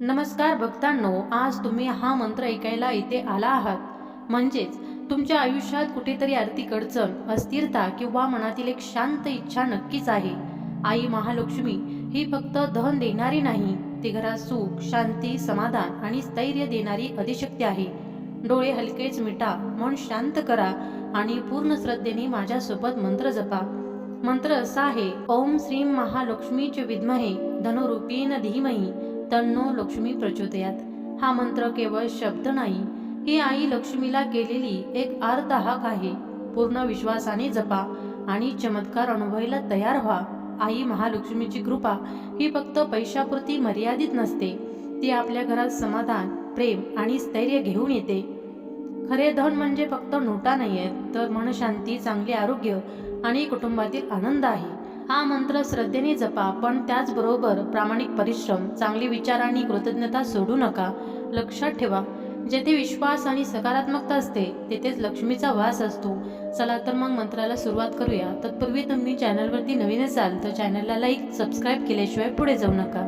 नमस्कार भक्तांनो आज तुम्ही हा मंत्र ऐकायला इथे आला आहात. म्हणजेच तुमच्या आयुष्यात कुठेतरी आर्थिक अडचण अस्थिरता किंवा मनातील एक शांत इच्छा नक्कीच आहे. आई महालक्ष्मी ही फक्त धन देणारी नाही ती घरात सुख शांती समाधान आणि स्थैर्य देणारी अधिशक्ती आहे. डोळे हलकेच मिटा मन शांत करा आणि पूर्ण श्रद्धेने माझ्यासोबत मंत्र जपा. मंत्र असा आहे ओम श्रीम महालक्ष्मीचे विद्महे धनुरूपीन धीमही तन्नो लक्ष्मी प्रचोदयात. हा मंत्र केवळ शब्द नाही ही आई लक्ष्मीला केलेली एक आर्त आहे. पूर्ण विश्वासाने जपा आणि चमत्कार अनुभवायला तयार व्हा. आई महालक्ष्मीची कृपा ही फक्त पैशापुरती मर्यादित नसते. ती आपल्या घरात समाधान प्रेम आणि स्थैर्य घेऊन येते. खरे धन म्हणजे फक्त नोटा नाही आहेत तर मनशांती चांगले आरोग्य आणि कुटुंबातील आनंद आहे. हा मंत्र श्रद्धेने जपा पण त्याचबरोबर प्रामाणिक परिश्रम चांगले विचार आणि कृतज्ञता सोडू नका. लक्षात ठेवा जेथे विश्वास आणि सकारात्मकता असते तेथेच लक्ष्मीचा वास असतो. चला तर मग मंत्राला सुरुवात करूया. तत्पूर्वी तुम्ही चॅनलवरती नवीन असाल तर चॅनलला लाईक सबस्क्राईब केल्याशिवाय पुढे जाऊ नका.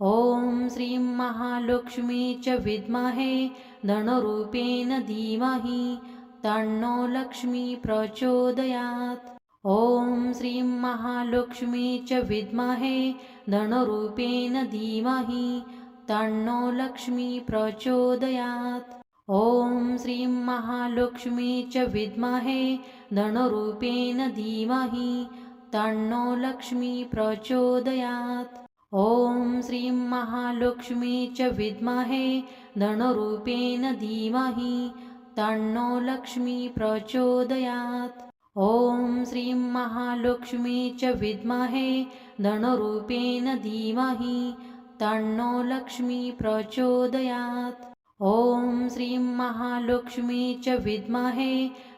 ओम श्री महालक्ष्मी च विद्महे धनरूपेण धीमही तन्नो लक्ष्मी प्रचोदयात. ॐ श्रीं महालक्ष्मी च विद्महे धनरूपेण धीमहि तन्नो लक्ष्मी प्रचोदयात्। ॐ श्रीं महालक्ष्मी च विद्महे धनरूपेण धीमहि तन्नो लक्ष्मी प्रचोदयात्। ॐ श्रीं महालक्ष्मी च विद्महे धनरूपेण धीमहि तन्नो लक्ष्मी प्रचोदयात् ॐ श्रीं महालक्ष्मी च विद्महे धनरूपेण धीमहि तन्नो लक्ष्मी प्रचोदयात्। ॐ श्रीं महालक्ष्मी च विद्महे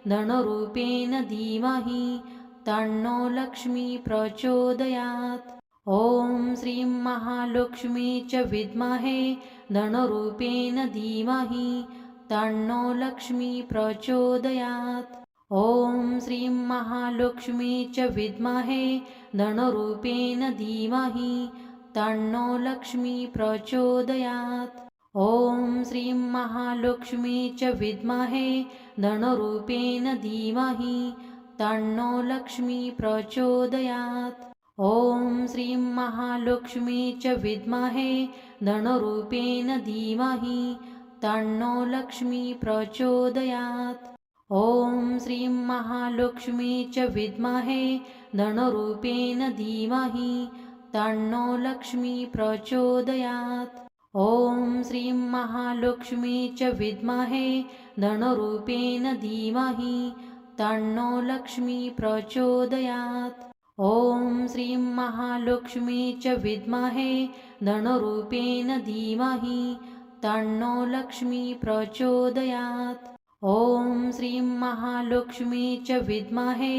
धनरूपेण धीमहि तन्नो लक्ष्मी प्रचोदयात्। ॐ श्रीं महालक्ष्मी च विद्महे धनरूपेण धीमहि तन्नो लक्ष्मी प्रचोदयात् ॐ श्रीं महालक्ष्मी च विद्महे धनरूपेण धीमहि तन्नो लक्ष्मी प्रचोदयात्। ॐ श्रीं महालक्ष्मी च विद्महे धनरूपेण धीमहि तन्नो लक्ष्मी प्रचोदयात्। ॐ श्रीं महालक्ष्मी च विद्महे धनरूपेण धीमहि तन्नो लक्ष्मी प्रचोदयात् ॐ श्रीं महालक्ष्मी च विद्महे धनरूपेण धीमहि तन्नो लक्ष्मी प्रचोदयात्। ॐ श्रीं महालक्ष्मी च विद्महे धनरूपेण धीमहि तन्नो लक्ष्मी प्रचोदयात्। ॐ श्रीं महालक्ष्मी च विद्महे धनरूपेण धीमहि तन्नो लक्ष्मी प्रचोदयात् ॐ श्रीं महालक्ष्मी च विद्महे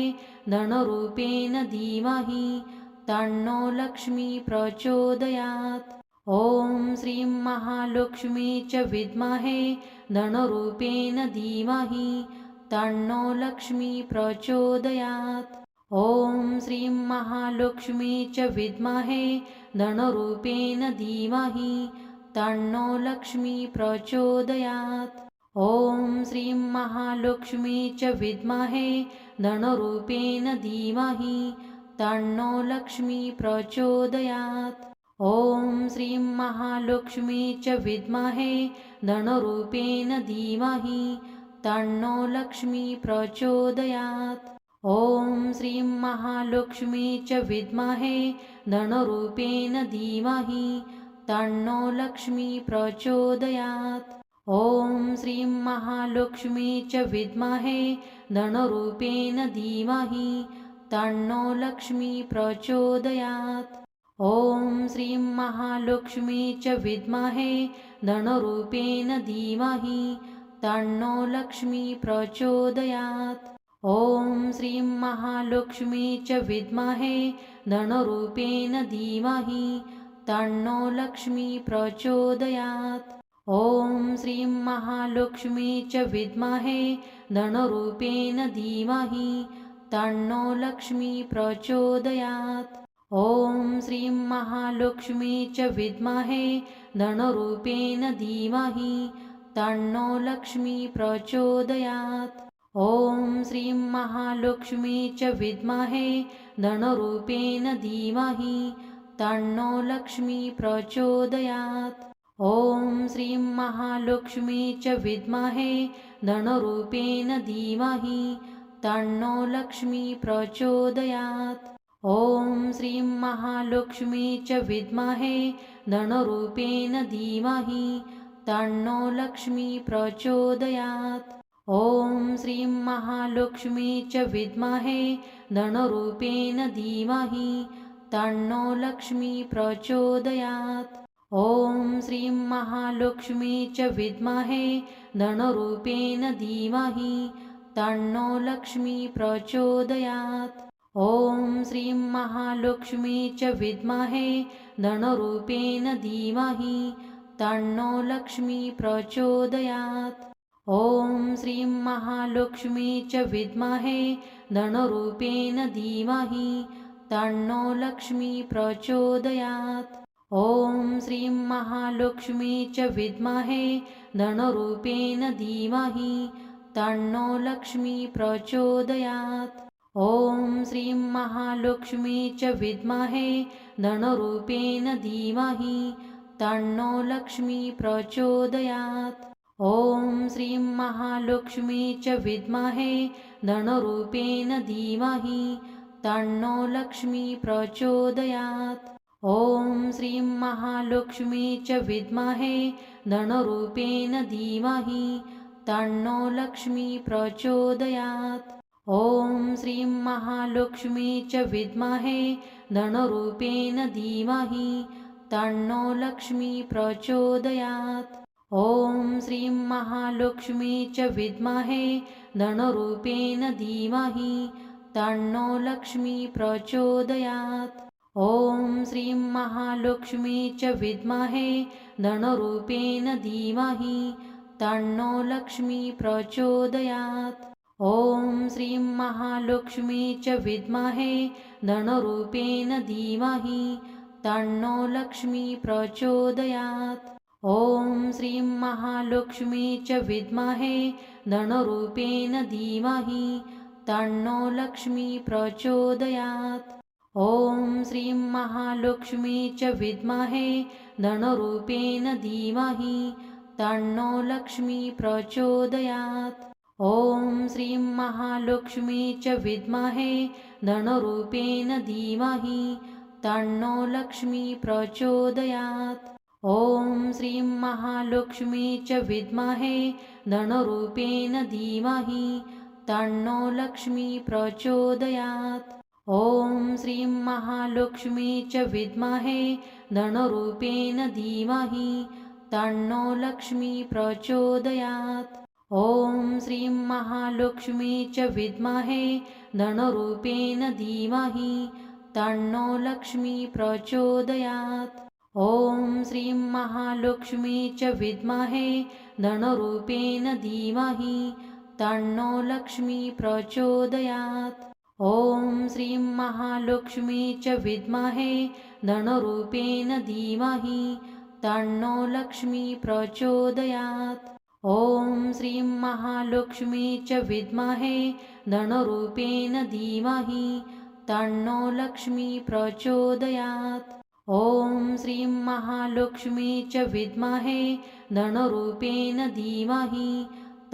धनरूपेण धीमहि तन्नो लक्ष्मी प्रचोदयात्। ॐ श्रीं महालक्ष्मी च विद्महे धनरूपेण धीमहि तन्नो लक्ष्मी प्रचोदयात्। ॐ श्रीं महालक्ष्मी च विद्महे धनरूपेण धीमहि तन्नो लक्ष्मी प्रचोदयात् ॐ श्रीं महालक्ष्मी च विद्महे धनरूपेण धीमहि तन्नो लक्ष्मी प्रचोदयात्। ॐ श्रीं महालक्ष्मी च विद्महे धनरूपेण धीमहि तन्नो लक्ष्मी प्रचोदयात्। ॐ श्रीं महालक्ष्मी च विद्महे धनरूपेण धीमहि तन्नो लक्ष्मी प्रचोदयात् ॐ श्रीं महालक्ष्मी च विद्महे धनरूपेण धीमहि तन्नो लक्ष्मी प्रचोदयात्। ॐ श्रीं महालक्ष्मी च विद्महे धनरूपेण धीमहि तन्नो लक्ष्मी प्रचोदयात्। ॐ श्रीं महालक्ष्मी च विद्महे धनरूपेण धीमहि तन्नो लक्ष्मी प्रचोदयात् ॐ श्रीं महालक्ष्मी च विद्महे धनरूपेण धीमहि तन्नो लक्ष्मी प्रचोदयात्। ॐ श्रीं महालक्ष्मी च विद्महे धनरूपेण धीमहि तन्नो लक्ष्मी प्रचोदयात्। ॐ श्रीं महालक्ष्मी च विद्महे धनरूपेण धीमहि तन्नो लक्ष्मी प्रचोदयात् ॐ श्रीं महालक्ष्मी च विद्महे धनरूपेण धीमहि तन्नो लक्ष्मी प्रचोदयात्। ॐ श्रीं महालक्ष्मी च विद्महे धनरूपेण धीमहि तन्नो लक्ष्मी प्रचोदयात्। ॐ श्रीं महालक्ष्मी च विद्महे धनरूपेण धीमहि तन्नो लक्ष्मी प्रचोदयात् ॐ श्रीं महालक्ष्मी च विद्महे धनरूपेण धीमहि तन्नो लक्ष्मी प्रचोदयात्। ॐ श्रीं महालक्ष्मी च विद्महे धनरूपेण धीमहि तन्नो लक्ष्मी प्रचोदयात्। ॐ श्रीं महालक्ष्मी च विद्महे धनरूपेण धीमहि तन्नो लक्ष्मी प्रचोदयात् ॐ श्रीं महालक्ष्मी च विद्महे धनरूपेण धीमहि तन्नो लक्ष्मी प्रचोदयात्। ॐ श्रीं महालक्ष्मी च विद्महे धनरूपेण धीमहि तन्नो लक्ष्मी प्रचोदयात्। ॐ श्रीं महालक्ष्मी च विद्महे धनरूपेण धीमहि तन्नो लक्ष्मी प्रचोदयात् ॐ श्रीं महालक्ष्मी च विद्महे धनरूपेण धीमहि तन्नो लक्ष्मी प्रचोदयात्। ॐ श्रीं महालक्ष्मी च विद्महे धनरूपेण धीमहि तन्नो लक्ष्मी प्रचोदयात्। ॐ श्रीं महालक्ष्मी च विद्महे धनरूपेण धीमहि तन्नो लक्ष्मी प्रचोदयात् ॐ श्रीं महालक्ष्मी च विद्महे धनरूपेण धीमहि तन्नो लक्ष्मी प्रचोदयात्। ॐ श्रीं महालक्ष्मी च विद्महे धनरूपेण धीमहि तन्नो लक्ष्मी प्रचोदयात्। ॐ श्रीं महालक्ष्मी च विद्महे धनरूपेण धीमहि तन्नो लक्ष्मी प्रचोदयात् ॐ श्रीं महालक्ष्मी च विद्महे धनरूपेण धीमहि तन्नो लक्ष्मी प्रचोदयात्। ॐ श्रीं महालक्ष्मी च विद्महे धनरूपेण धीमहि तन्नो लक्ष्मी प्रचोदयात्। ॐ श्रीं महालक्ष्मी च विद्महे धनरूपेण धीमहि तन्नो लक्ष्मी प्रचोदयात् ॐ श्रीं महालक्ष्मी च विद्महे धनरूपेण धीमहि तन्नो लक्ष्मी प्रचोदयात्। ॐ श्रीं महालक्ष्मी च विद्महे धनरूपेण धीमहि तन्नो लक्ष्मी प्रचोदयात्। ॐ श्रीं महालक्ष्मी च विद्महे धनरूपेण धीमहि तन्नो लक्ष्मी प्रचोदयात् ॐ श्रीं महालक्ष्मी च विद्महे धनरूपेण धीमहि तन्नो लक्ष्मी प्रचोदयात्। ॐ श्रीं महालक्ष्मी च विद्महे धनरूपेण धीमहि तन्नो लक्ष्मी प्रचोदयात्। ॐ श्रीं महालक्ष्मी च विद्महे धनरूपेण धीमहि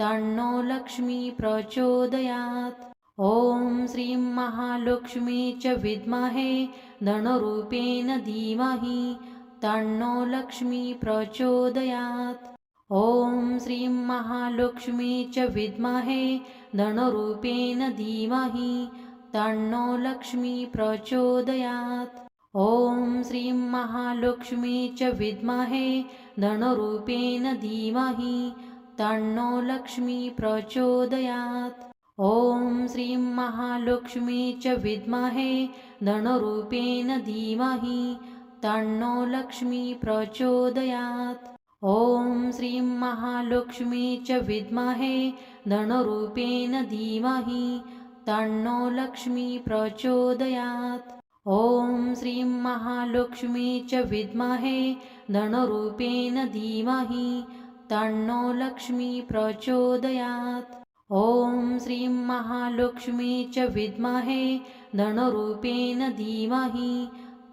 तन्नो लक्ष्मी प्रचोदयात् ॐ श्रीं महालक्ष्मी च विद्महे धनरूपेण धीमहि तन्नो लक्ष्मी प्रचोदयात्। ॐ श्रीं महालक्ष्मी च विद्महे धनरूपेण धीमहि तन्नो लक्ष्मी प्रचोदयात्। ॐ श्रीं महालक्ष्मी च विद्महे धनरूपेण धीमहि तन्नो लक्ष्मी प्रचोदयात् ॐ श्रीं महालक्ष्मी च विद्महे धनरूपेण धीमहि तन्नो लक्ष्मी प्रचोदयात्। ॐ श्रीं महालक्ष्मी च विद्महे धनरूपेण धीमहि तन्नो लक्ष्मी प्रचोदयात्। ॐ श्रीं महालक्ष्मी च विद्महे धनरूपेण धीमहि तन्नो लक्ष्मी प्रचोदयात् ॐ श्रीं महालक्ष्मी च विद्महे धनरूपेण धीमहि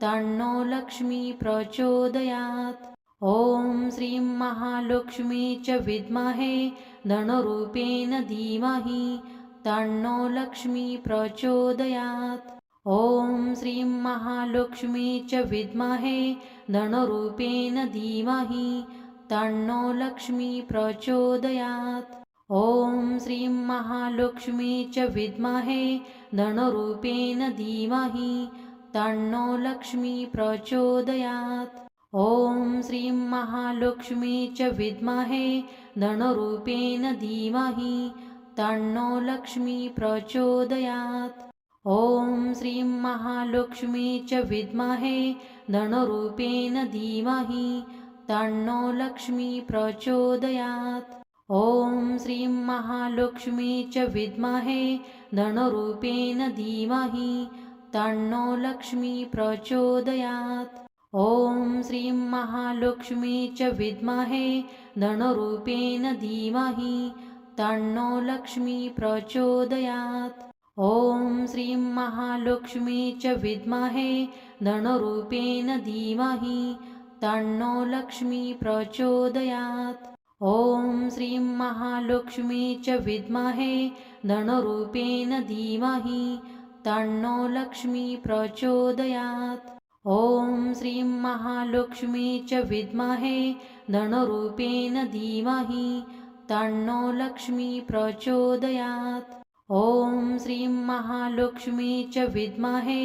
तन्नो लक्ष्मी प्रचोदयात्। ॐ श्रीं महालक्ष्मी च विद्महे धनरूपेण धीमहि तन्नो लक्ष्मी प्रचोदयात्। ॐ श्रीं महालक्ष्मी च विद्महे धनरूपेण धीमहि तन्नो लक्ष्मी प्रचोदयात् ॐ श्रीं महालक्ष्मी च विद्महे धनरूपेण धीमहि तन्नो लक्ष्मी प्रचोदयात्। ॐ श्रीं महालक्ष्मी च विद्महे धनरूपेण धीमहि तन्नो लक्ष्मी प्रचोदयात्। ॐ श्रीं महालक्ष्मी च विद्महे धनरूपेण धीमहि तन्नो लक्ष्मी प्रचोदयात् ॐ श्रीं महालक्ष्मी च विद्महे धनरूपेण धीमहि तन्नो लक्ष्मी प्रचोदयात्। ॐ श्रीं महालक्ष्मी च विद्महे धनरूपेण धीमहि तन्नो लक्ष्मी प्रचोदयात्। ॐ श्रीं महालक्ष्मी च विद्महे धनरूपेण धीमहि तन्नो लक्ष्मी प्रचोदयात्। ॐ श्रीं महालक्ष्मी च विद्महे धनरूपेण धीमहि तन्नो लक्ष्मी प्रचोदयात्। ॐ श्रीं महालक्ष्मी च विद्महे धनरूपेण धीमहि तन्नो लक्ष्मी प्रचोदयात्। ॐ श्रीं महालक्ष्मी च विद्महे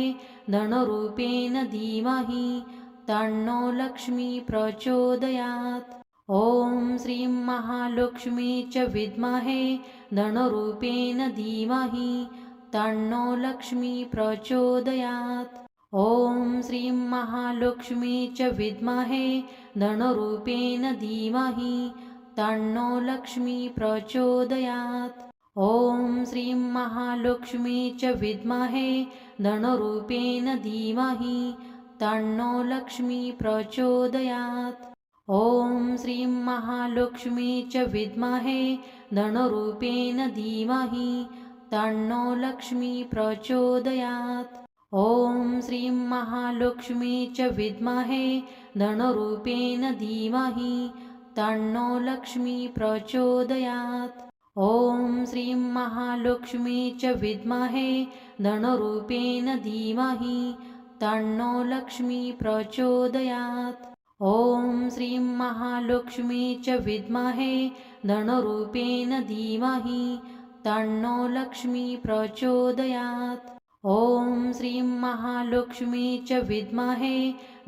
धनरूपेण धीमहि तन्नो लक्ष्मी प्रचोदयात् ॐ श्रीं महालक्ष्मी च विद्महे धनरूपेण धीमहि तन्नो लक्ष्मी प्रचोदयात्। ॐ श्रीं महालक्ष्मी च विद्महे धनरूपेण धीमहि तन्नो लक्ष्मी प्रचोदयात्। ॐ श्रीं महालक्ष्मी च विद्महे धनरूपेण धीमहि तन्नो लक्ष्मी प्रचोदयात् ॐ श्रीं महालक्ष्मी च विद्महे धनरूपेण धीमहि तन्नो लक्ष्मी प्रचोदयात्। ॐ श्रीं महालक्ष्मी च विद्महे धनरूपेण धीमहि तन्नो लक्ष्मी प्रचोदयात्। ॐ श्रीं महालक्ष्मी च विद्महे धनरूपेण धीमहि तन्नो लक्ष्मी प्रचोदयात् ॐ श्रीं महालक्ष्मी च विद्महे धनरूपेण धीमहि तन्नो लक्ष्मी प्रचोदयात्। ॐ श्रीं महालक्ष्मी च विद्महे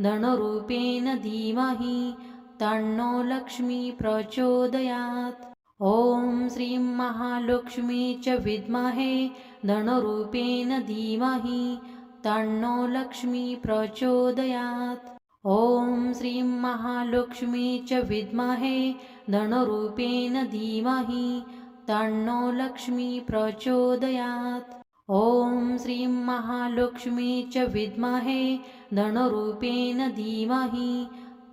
धनरूपेण धीमहि तन्नो लक्ष्मी प्रचोदयात्। ॐ श्रीं महालक्ष्मी च विद्महे धनरूपेण धीमहि तन्नो लक्ष्मी प्रचोदयात् ॐ श्रीं महालक्ष्मी च विद्महे धनरूपेण धीमहि तन्नो लक्ष्मी प्रचोदयात्। ॐ श्रीं महालक्ष्मी च विद्महे धनरूपेण धीमहि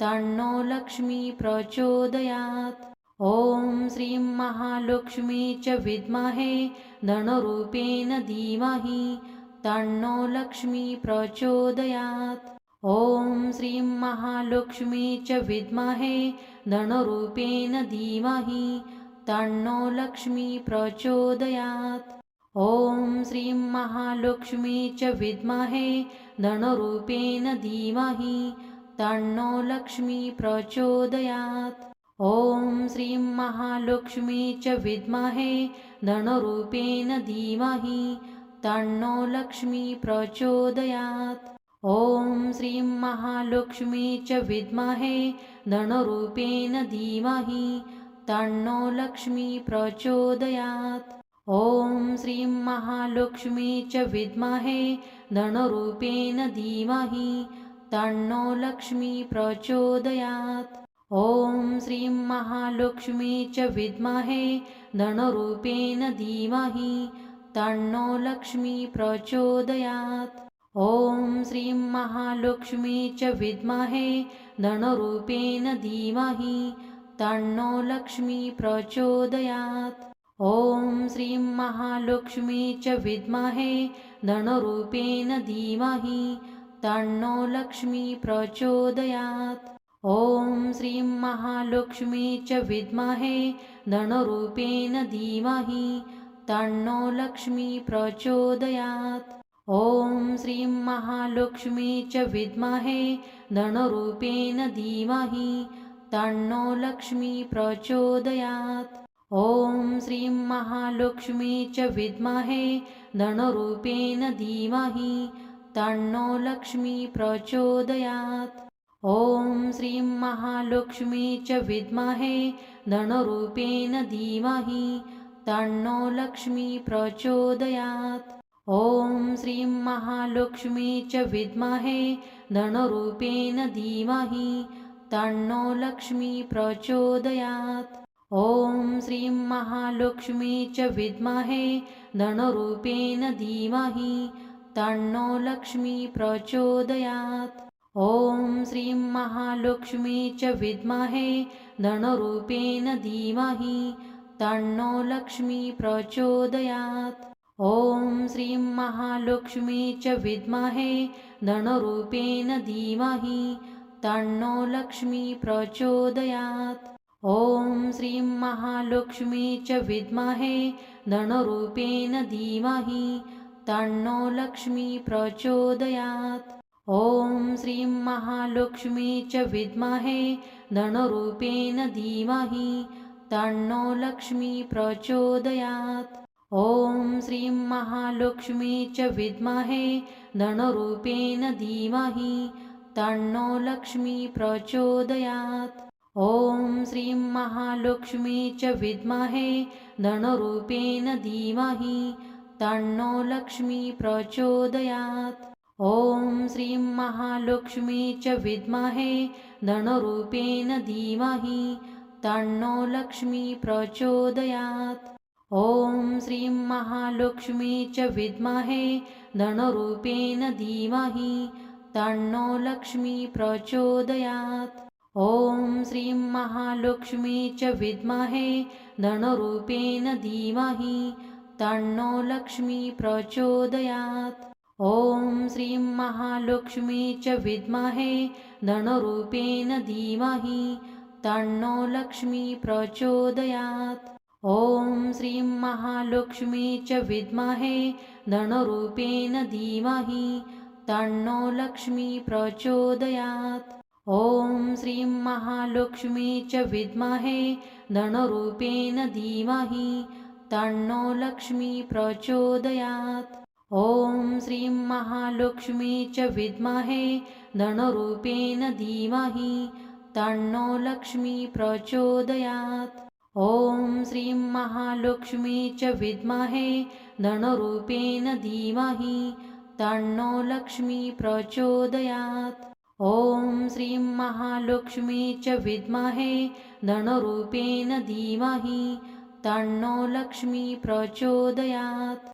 तन्नो लक्ष्मी प्रचोदयात्। ॐ श्रीं महालक्ष्मी च विद्महे धनरूपेण धीमहि तन्नो लक्ष्मी प्रचोदयात् ॐ श्रीं महालक्ष्मी च विद्महे धनरूपेण धीमहि तन्नो लक्ष्मी प्रचोदयात्। ॐ श्रीं महालक्ष्मी च विद्महे धनरूपेण धीमहि तन्नो लक्ष्मी प्रचोदयात्। ॐ श्रीं महालक्ष्मी च विद्महे धनरूपेण धीमहि तन्नो लक्ष्मी प्रचोदयात् ॐ श्रीं महालक्ष्मी च विद्महे धनरूपेण धीमहि तन्नो लक्ष्मी प्रचोदयात्। ॐ श्रीं महालक्ष्मी च विद्महे धनरूपेण धीमहि तन्नो लक्ष्मी प्रचोदयात्। ॐ श्रीं महालक्ष्मी च विद्महे धनरूपेण धीमहि तन्नो लक्ष्मी प्रचोदयात् ॐ श्रीं महालक्ष्मी च विद्महे धनरूपेण धीमहि तन्नो लक्ष्मी प्रचोदयात्। ॐ श्रीं महालक्ष्मी च विद्महे धनरूपेण धीमहि तन्नो लक्ष्मी प्रचोदयात्। ॐ श्रीं महालक्ष्मी च विद्महे धनरूपेण धीमहि तन्नो लक्ष्मी प्रचोदयात् ॐ श्रीं महालक्ष्मी च विद्महे धनरूपेण धीमहि तन्नो लक्ष्मी प्रचोदयात्। ॐ श्रीं महालक्ष्मी च विद्महे धनरूपेण धीमहि तन्नो लक्ष्मी प्रचोदयात्। ॐ श्रीं महालक्ष्मी च विद्महे धनरूपेण धीमहि तन्नो लक्ष्मी प्रचोदयात् ॐ श्रीं महालक्ष्मी च विद्महे धनरूपेण धीमहि तन्नो लक्ष्मी प्रचोदयात्। ॐ श्रीं महालक्ष्मी च विद्महे धनरूपेण धीमहि तन्नो लक्ष्मी प्रचोदयात्। ॐ श्रीं महालक्ष्मी च विद्महे धनरूपेण धीमहि तन्नो लक्ष्मी प्रचोदयात् ॐ श्रीं महालक्ष्मी च विद्महे धनरूपेण धीमहि तन्नो लक्ष्मी प्रचोदयात्। ॐ श्रीं महालक्ष्मी च विद्महे धनरूपेण धीमहि तन्नो लक्ष्मी प्रचोदयात्। ॐ श्रीं महालक्ष्मी च विद्महे धनरूपेण धीमहि तन्नो लक्ष्मी प्रचोदयात् ॐ श्रीं महालक्ष्मी च विद्महे धनरूपेण धीमहि तन्नो लक्ष्मी प्रचोदयात्। ॐ श्रीं महालक्ष्मी च विद्महे धनरूपेण धीमहि तन्नो लक्ष्मी प्रचोदयात्। ॐ श्रीं महालक्ष्मी च विद्महे धनरूपेण धीमहि तन्नो लक्ष्मी प्रचोदयात् ॐ श्रीं महालक्ष्मी च विद्महे धनरूपेण धीमहि तन्नो लक्ष्मी प्रचोदयात्। ॐ श्रीं महालक्ष्मी च विद्महे धनरूपेण धीमहि तन्नो लक्ष्मी प्रचोदयात्। ॐ श्रीं महालक्ष्मी च विद्महे धनरूपेण धीमहि तन्नो लक्ष्मी प्रचोदयात् ॐ श्रीं महालक्ष्मी च विद्महे धनरूपेण धीमहि तन्नो लक्ष्मी प्रचोदयात्। ॐ श्रीं महालक्ष्मी च विद्महे धनरूपेण धीमहि तन्नो लक्ष्मी प्रचोदयात्। ॐ श्रीं महालक्ष्मी च विद्महे धनरूपेण धीमहि तन्नो लक्ष्मी प्रचोदयात् ॐ श्रीं महालक्ष्मी च विद्महे धनरूपेण धीमहि तन्नो लक्ष्मी प्रचोदयात्। ॐ श्रीं महालक्ष्मी च विद्महे धनरूपेण धीमहि तन्नो लक्ष्मी प्रचोदयात्